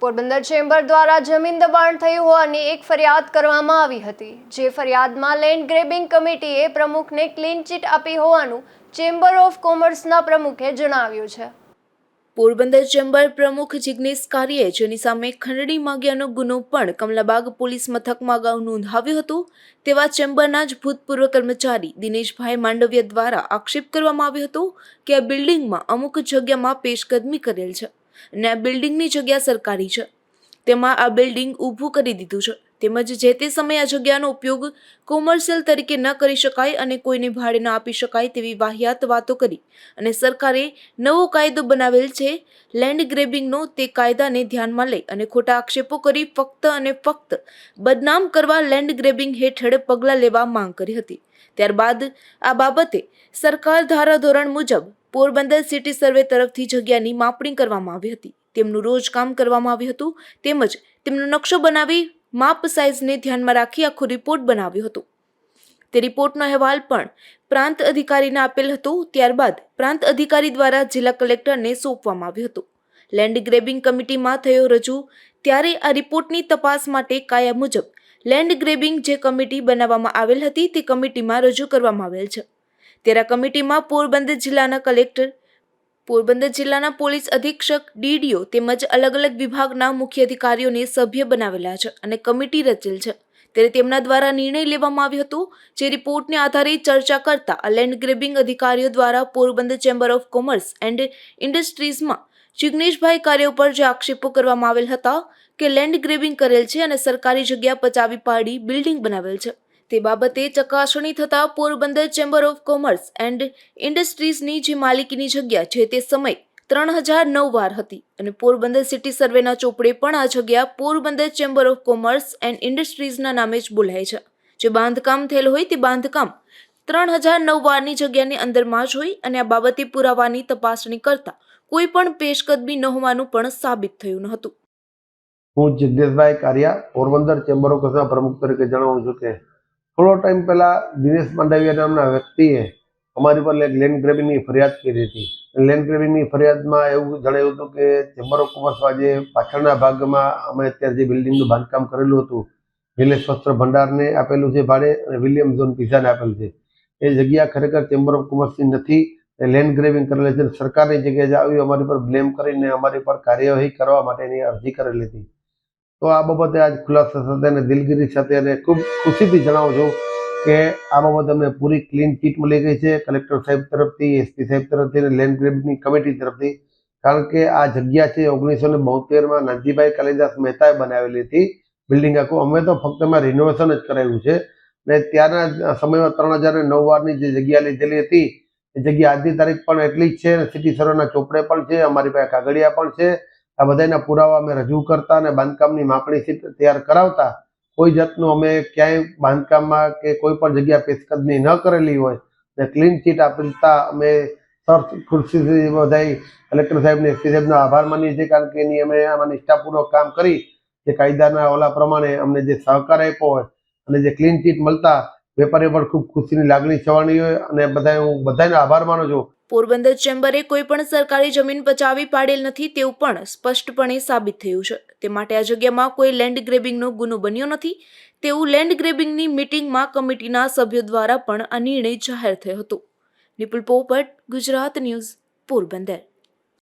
Porbandar chamber દ્વારા જમીન દબાણ થયું હોવાની એક ફરિયાદ કરવામાં આવી હતી, જે ફરિયાદમાં લેન્ડ ગ્રેબિંગ કમિટીએ પ્રમુખને ક્લીન ચીટ આપી હોવાનું ચેમ્બર ઓફ કોમર્સના પ્રમુખે જણાવ્યું છે. પોરબંદર ચેમ્બર પ્રમુખ જિગ્નેશ કારીએ જેની સામે ખંડણી માગ્યાનો ગુનો પણ કમલાબાગ પોલીસ મથકમાં અગાઉ નોંધાવ્યો હતો, તેવા ચેમ્બરના જ ભૂતપૂર્વ કર્મચારી દિનેશભાઈ માંડવિયા દ્વારા આક્ષેપ કરવામાં આવ્યો હતો કે આ બિલ્ડિંગમાં અમુક જગ્યામાં પેશકદમી કરેલ છે. અને આ બિલ્ડિંગની જગ્યા સરકારી છે. તેમાં આ બિલ્ડિંગ ઊભું કરી દીધું છે. તેમજ જે તે સમયે આ જગ્યાનો ઉપયોગ કોમર્શિયલ તરીકે ન કરી શકાય અને કોઈને ભાડે ન આપી શકાય તેવી વાહિયાત વાતો કરી. અને સરકારે નવો કાયદો બનાવેલ છે. લેન્ડ ગ્રેબિંગનો તે કાયદાને ધ્યાનમાં લઈ અને ખોટા આક્ષેપો કરી ફક્ત અને ફક્ત બદનામ કરવા લેન્ડ ગ્રેબિંગ હેઠળ પગલાં લેવા માંગ કરી હતી. ત્યારબાદ આ બાબતે સરકાર ધારાધોરણ મુજબ પોરબંદર સિટી સર્વે તરફથી જગ્યાની માપણી કરવામાં આવી હતી. તેમનું રોજ કામ કરવામાં આવ્યું હતું. તેમજ તેમનો નકશો બનાવી માપ સાઇઝને ધ્યાનમાં રાખી આખો રિપોર્ટ બનાવ્યો હતો. તે રિપોર્ટનો અહેવાલ પણ પ્રાંત અધિકારીને આપેલ હતો. ત્યારબાદ પ્રાંત અધિકારી દ્વારા જિલ્લા કલેક્ટરને સોંપવામાં આવ્યો હતો. લેન્ડ ગ્રેબિંગ કમિટીમાં થયો રજૂ. ત્યારે આ રિપોર્ટની તપાસ માટે કાયા મુજબ લેન્ડ ગ્રેબિંગ જે કમિટી બનાવવામાં આવેલ હતી તે કમિટીમાં રજૂ કરવામાં આવેલ છે. ત્યારે કમિટીમાં પોરબંદર જિલ્લાના કલેક્ટર, પોરબંદર જિલ્લાના પોલીસ અધિક્ષક, ડીડીઓ તેમજ અલગ અલગ વિભાગના મુખ્ય અધિકારીઓને સભ્ય બનાવેલા છે અને કમિટી રચેલ છે. ત્યારે તેમના દ્વારા નિર્ણય લેવામાં આવ્યો હતો જે રિપોર્ટને આધારે ચર્ચા કરતા લેન્ડ ગ્રેબિંગ અધિકારીઓ દ્વારા Porbandar chamber of commerce and ઇન્ડસ્ટ્રીઝમાં Jigneshbhai કાર્ય ઉપર જે આક્ષેપો કરવામાં આવેલ હતા કે લેન્ડ ગ્રેબિંગ કરેલ છે અને સરકારી જગ્યા પચાવી પાડી બિલ્ડિંગ બનાવેલ છે. તે બાબતે ચકાસણી થતાં Porbandar chamber of commerce and ઇન્ડસ્ટ્રીઝની જે માલિકીની જગ્યા જે તે સમય ત્રણ હજાર નવ વાર હતી અને પોરબંદર સિટી સર્વેના ચોપડે પણ આ જગ્યા Porbandar chamber of commerce and ઇન્ડસ્ટ્રીઝના નામે જ બોલાય છે. જે બાંધકામ થયેલ હોય તે બાંધકામ ત્રણ હજાર નવ વારની જગ્યાની અંદરમાં જ હોય અને આ બાબતે પુરાવાની તપાસણી કરતા કોઈ પણ પેશકદમી ન હોવાનું પણ સાબિત થયું ન હતું. હું જિગ્નેશભાઈ કારિયા, પોરબંદર ચેમ્બર ઓફ કોમર્સના પ્રમુખ તરીકે જણાવું છું કે થોડો ટાઈમ પહેલા દિનેશ માંડવિયા નામના વ્યક્તિએ અમારી પર લેન્ડ ગ્રેબિંગની ફરિયાદ કરી હતી. લેન્ડ ગ્રેબિંગની ફરિયાદમાં એવું જણાવ્યું હતું કે ચેમ્બર ઓફ કોમર્સમાં જે પાછળના ભાગમાં અમે અત્યારે જે બિલ્ડિંગનું બાંધકામ કરેલું હતું નિલેશ વસ્ત્ર ભંડારને આપેલું છે ભાડે અને વિલિયમ ઝોન પિઝાને આપેલું છે. એ જગ્યા ખરેખર ચેમ્બર ઓફ કોમર્સની નથી લેન્ડ ગ્રેબિંગ કરેલી છે સરકારની જગ્યાએ આવી અમારી પર બ્લેમ કરીને અમારી પર કાર્યવાહી કરવા માટેની અરજી કરેલી હતી. તો આ બાબતે આજ ખુલાસા સાથે અને દિલગીરી સાથે અને ખૂબ ખુશીથી જણાવું છું કે આ બાબતે અમને પૂરી ક્લીન ચીટ મળી ગઈ છે કલેક્ટર સાહેબ તરફથી એસપી સાહેબ તરફથી અને લેન્ડ ગ્રેબની કમિટી તરફથી. કારણ કે આ જગ્યા છે ઓગણીસો ને બોતેરમાં નાનજીભાઈ કાલિદાસ મહેતાએ બનાવેલી હતી બિલ્ડિંગ આખું. અમે તો ફક્ત એમાં રિનોવેશન જ કરાવ્યું છે. ને ત્યારના સમયમાં ત્રણ હજાર નવ વારની જે જગ્યા લીધેલી હતી, એ જગ્યા આજની તારીખ પણ એટલી જ છે સિટી સર્વેના ચોપડે પણ છે, અમારી પાસે કાગળિયા પણ છે. આ બધાના પુરાવા અમે રજૂ કરતા અને બાંધકામની માપણી તૈયાર કરાવતા, કોઈ જાતનું અમે ક્યાંય બાંધકામમાં કે કોઈ પણ જગ્યા પેશકદમી ન કરેલી હોય, ને ક્લીન ચીટ આપતા અમે સર ખુરશી બધાય કલેક્ટર સાહેબને, એસપી સાહેબનો આભાર માનીએ છીએ, કારણ કે એની અમે આમાં નિષ્ઠાપૂર્વક કામ કરી, જે કાયદાના ઓલા પ્રમાણે અમને જે સહકાર આપ્યો હોય, અને જે ક્લીન ચીટ મળતા, વેપારીઓ પણ ખૂબ ખુશીની લાગણી છવાણી હોય, અને બધા હું બધાનો આભાર માનું છું. પોરબંદર ચેમ્બરે કોઈ પણ સરકારી જમીન પચાવી પાડેલ નથી તેવું પણ સ્પષ્ટપણે સાબિત થયું છે. તે માટે આ જગ્યામાં કોઈ લેન્ડ ગ્રેબિંગનો ગુનો બન્યો નથી. તેવું લેન્ડ ગ્રેબિંગની મિટિંગમાં કમિટીના સભ્યો દ્વારા પણ આ નિર્ણય જાહેર થયો હતો. નિપુલ પોપટ, ગુજરાત ન્યૂઝ, પોરબંદર.